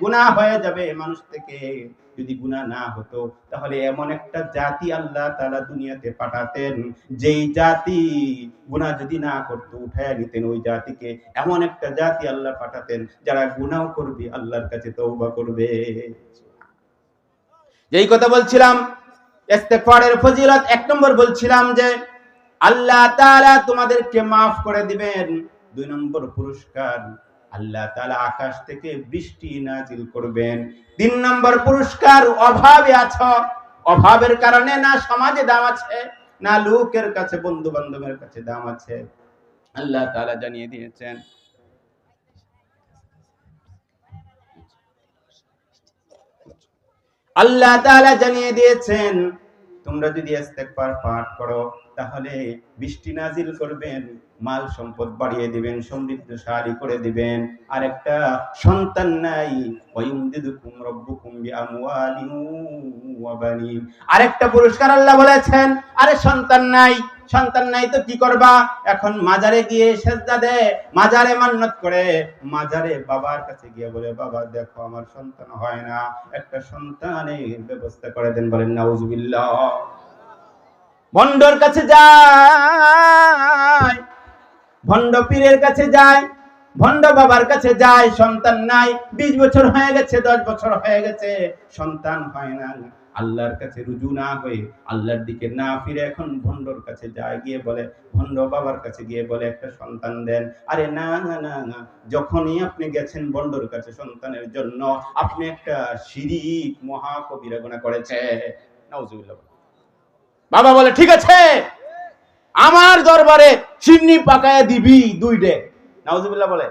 গুনাহ হয়ে যাবে, মানুষ থেকে যদি গুনাহ না হতো, তাহলে এমন একটা জাতি আল্লাহ তাআলা দুনিয়াতে পাঠাতেন, যেই জাতি গুনাহ যদি না করতো, উঠায় নিতেন, ওই জাতিকে এমন একটা জাতি আল্লাহ পাঠাতেন, যারা গুনাহ করবে, আল্লাহর কাছে তওবা করবে। যেই কথা বলছিলাম, ইস্তেগফারের ফজিলত, এক নম্বর বলছিলাম যে, আল্লাহ তাআলা তোমাদেরকে মাফ করে দিবেন। দুই নম্বর পুরস্কার আল্লাহ তাআলা আকাশ থেকে বৃষ্টি নাজিল করবেন। তিন নম্বর পুরস্কার অভাবে আছো। অভাবের কারণে না সমাজে দাম আছে, না লোকের কাছে বন্ধু বান্ধবের কাছে দাম আছে। আল্লাহ তাআলা জানিয়ে দিয়েছেন। আল্লাহ তাআলা জানিয়ে দিয়েছেন, তোমরা যদি ইস্তেগফার পাঠ করো, তাহলে বৃষ্টি নাজিল করবেন। মাল সম্পদ বাড়িয়ে দিবেন সমৃদ্ধশালী করে দিবেন। আর একটা সন্তান নাই। ওয়ায়ুমদিদুকুম রাব্বুকুম বিআমওয়ালিন ওয়া বানিন। আরেকটা পুরস্কার আল্লাহ বলেছেন, আরে সন্তান নাই সন্তান নাই তো কি করবা? এখন মাজারে গিয়ে সেজদা দে, মাজারে মান্নত করে। মাজারে বাবার কাছে গিয়ে বলে, বাবা, দেখো, আমার সন্তান হয় না। একটা সন্তানের ব্যবস্থা করে দেন। বলেন, নাউজুবিল্লাহ। ভণ্ডর কাছে যায়। ভণ্ড পীরের কাছে যায়, ভণ্ড বাবার কাছে যায়, সন্তান নাই, বিশ বছর হয়ে গেছে, দশ বছর হয়ে গেছে, সন্তান হয় না। আল্লাহর কাছে রুজু না হয়ে আল্লাহর দিকে না ফিরে এখন ভণ্ডর কাছে যায়, গিয়ে বলে, ভণ্ড বাবার কাছে গিয়ে বলে, একটা সন্তান দেন। আরে না না না না, যখনই আপনি গেছেন ভণ্ডর কাছে সন্তানের জন্য, আপনি একটা শিরিক মহাকবিরা গুণা করেছে। বাবা বলে, ঠিক আছে। আমার দরবারে চিমনি পাকায় দিবি দুই ডে নাউজুবিল্লাহ বলে।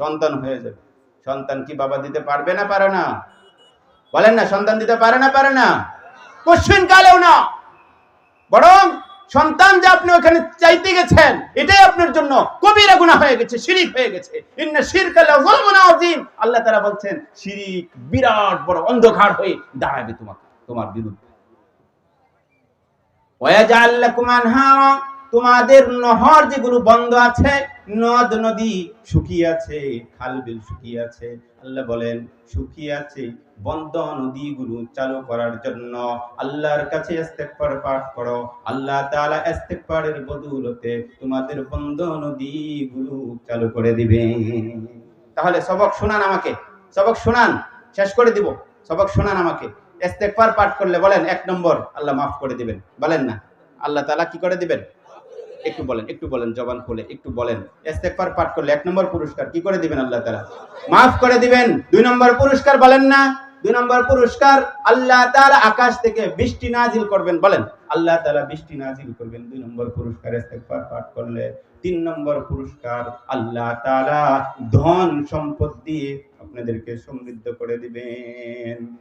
সন্তান হয়ে যাবে। সন্তান কি বাবা দিতে পারবে না পারে না? বলেন না, সন্তান দিতে পারে না পারে না? কোশ্চিন কালেও না। বরং সন্তান যে আপনি ওখানে চাইতে গেছেন, এটাই আপনার জন্য কবিরা গুনাহ হয়ে গেছে, শিরিক হয়ে গেছে। ইন্না শিরকা লাযুলমুন আযীম। আল্লাহ তাআলা বলছেন, শিরিক বিরাট বড় অন্ধকার হয়ে দাঁড়াবে তোমাকে, তোমার বিরুদ্ধে। তোমাদের নহর যেগুলো বন্ধ আছে, নদ নদী শুকিয়ে আছে, খাল বিল শুকিয়ে আছে। আল্লাহ বলেন, শুকিয়ে আছে বন্ধ নদীগুলো চালু করার জন্য। আল্লাহর কাছে ইস্তেগফার পাঠ করো। আল্লাহ তাআলা ইস্তেগফারের বদৌলতে তোমাদের বন্ধ নদীগুলো চালু করে দিবে। তাহলে সবক শোনান আমাকে, সবক শোনান, শেষ করে দিব। সবক শোনান আমাকে। ইস্তেগফার পাঠ করলে বলেন, এক নম্বর আল্লাহ মাফ করে দিবেন। বলেন না। আল্লাহ তাআলা কি করে দিবেন? একটু বলেন একটু বলেন, জবান খুলে একটু বলেন। ইস্তেগফার পাঠ করলে এক নম্বর পুরস্কার কি করে দিবেন আল্লাহ তাআলা? মাফ করে দিবেন। দুই নম্বর পুরস্কার বলেন না। দুই নম্বর পুরস্কার আল্লাহ তাআলা আকাশ থেকে বৃষ্টি নাজিল করবেন। বলেন, আল্লাহ তাআলা বৃষ্টি নাজিল করবেন। দুই নম্বর পুরস্কার ইস্তেগফার পাঠ করলে। তিন নম্বর পুরস্কার আল্লাহ তাআলা ধন সম্পদ দিয়ে আপনাদেরকে সমৃদ্ধ করে দিবেন।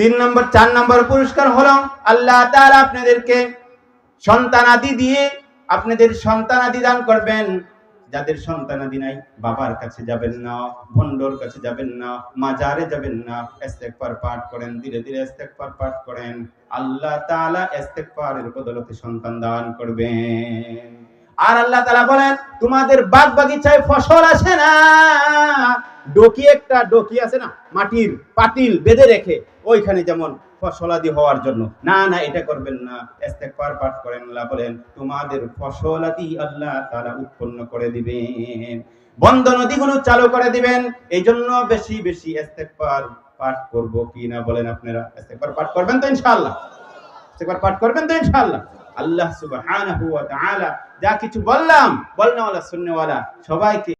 তিন নম্বর, চার নম্বর পুরস্কার হলো আল্লাহ তাআলা আপনাদেরকে সন্তানাদি দিয়ে আপনাদের সন্তানাদি দান করবেন। যাদের সন্তানাদি নাই, বাবার কাছে যাবেন না ভন্ডর কাছে যাবেন না, মাজারে যাবেন না, ইস্তেগফার পাঠ করেন, ধীরে ধীরে ইস্তেগফার পাঠ করেন। আল্লাহ তাআলা ইস্তেগফারের বদলতে সন্তান দান করবেন। আর আল্লাহ তাআলা বলেন, তোমাদের বাগ বাগিচায় ফসল আসে না। ডকি একটা ডকি আছে না, মাটির পাতিল বেঁধে রেখে ওইখানে যেমন ফসলাদি হওয়ার জন্য। না না, এটা করবেন না। ইস্তেগফার পাঠ করেন, আল্লাহ বলেন, তোমাদের ফসলাদি আল্লাহ তাআলা উৎপন্ন করে দিবেন। বন্ধ নদীগুলো চালু করে দিবেন। এই জন্য বেশি বেশি ইস্তেগফার পাঠ করব কি না বলেন আপনারা? ইস্তেগফার পাঠ করবেন তো ইনশাআল্লাহ। ইস্তেগফার পাঠ করবেন তো ইনশাআল্লাহ। আল্লাহ সুবহানাহু ওয়া তাআলা যা কিছু বললাম, বলনেওয়ালা শুননেওয়ালা সবাইকে